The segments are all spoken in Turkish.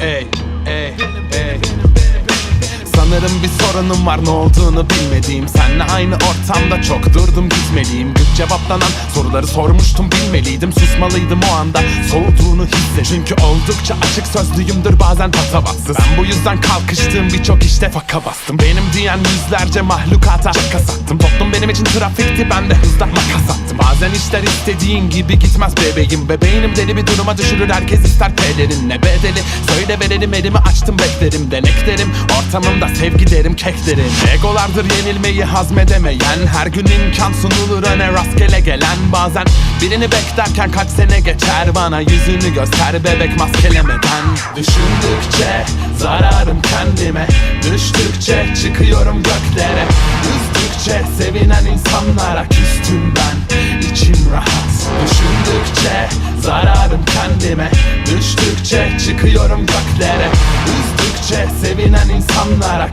ei, ei. Sorunum var ne olduğunu bilmediğim. Senle aynı ortamda çok durdum gitmeliyim. Güç cevaplanan soruları sormuştum bilmeliydim. Susmalıydım o anda soğuduğunu hisse Çünkü oldukça açık sözlüyümdür bazen patavatsız. Ben bu yüzden kalkıştığım birçok işte faka bastım. Benim diyen yüzlerce mahlukata şaka sattım. Toplum benim için trafikti ben de hızla makas attım. Bazen işler istediğin gibi gitmez bebeğim. Bebeğinim deli bir duruma düşürür herkes ister pelerin bedeli. Söyle verelim elimi açtım beklerim. Deneklerim Ortamımda sevgi derim kek derim. Egolardır yenilmeyi hazmedemeyen Her gün imkan sunulur öne rastgele gelen. Bazen birini beklerken kaç sene geçer Bana yüzünü göster bebek maskelemeden. Düşündükçe zararım kendime Düştükçe çıkıyorum göklere. Üzdükçe sevinen insanlara küstüm ben İçim rahat. Düşündükçe zararım kendime Düştükçe çıkıyorum göklere. Üzdükçe sevinen insanlara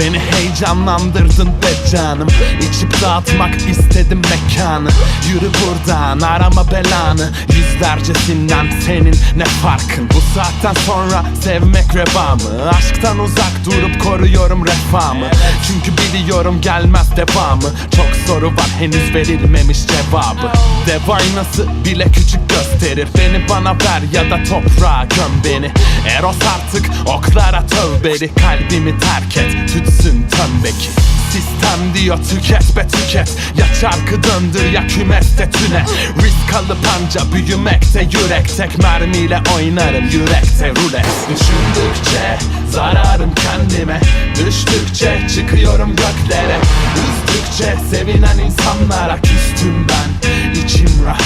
Beni heyecanlandırdın be canım. İçip dağıtmak istedim mekanı. Yürü buradan arama belanı. Yüzlercesinden senin ne farkın? Bu saatten sonra sevmek reva mı? Aşktan uzak durup koruyorum refahımı. Çünkü biliyorum gelmez devamı. Çok soru var henüz verilmemiş cevabı. Dev aynası bile küçük gösterir. Beni bana ver ya da toprağa göm beni. Eros artık oklara tövbeli Kalbimi terk et tütsün tömbeki Sistem diyor tüket be tüket. Ya çarkı döndür ya kümeste tüne. Risk alıp anca büyümekte yürek Tek mermiyle oynarım yürekte rulet. Düşündükçe zararım kendime. Düştükçe çıkıyorum göklere. Üzdükçe sevinen insanlara küstüm ben. İçim rahat.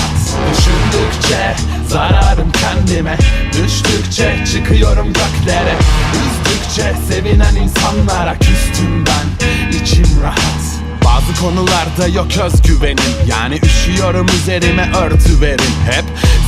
Düşündükçe zararım kendime. Düştükçe çıkıyorum göklere. Üzdükçe sevinen insanlara küstüm ben konularda yok özgüvenim. Yani üşüyorum üzerime örtü verin. Hep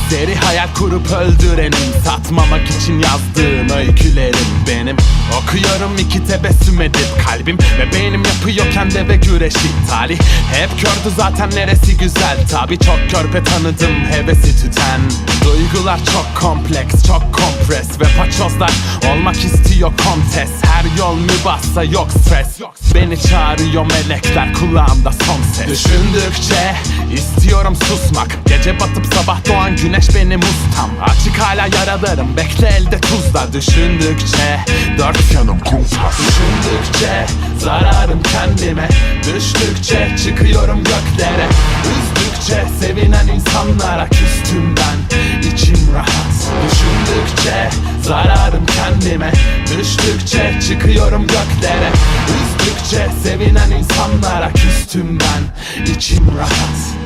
seri hayal kurup öldürenim. Satmamak için yazdığım öykülerim benim. Okuyorum iki tebessüm edip kalbim Ve beynim yapıyorken de ve güreşi. Talih hep kördü zaten neresi güzel? Tabi çok körpe tanıdım hevesi tüten. Duygular çok kompleks çok kompres Ve paçozlar. Olmak istiyor kontes Her yol mübahsa yok stres Beni çağırıyor melekler kulağımda son ses. Düşündükçe istiyorum susmak. Gece batıp sabah doğan güneş benim ustam Açık hala yaralarım bekle elde tuzla Düşündükçe dört yanım kumpas Düşündükçe zararım kendime. Düştükçe çıkıyorum göklere. Üzdükçe sevinen insanlara küstüm ben. İçim rahat. Düşündükçe zararım kendime. Düştükçe çıkıyorum göklere. Üzdükçe sevinen insanlara küstüm ben. İçim rahat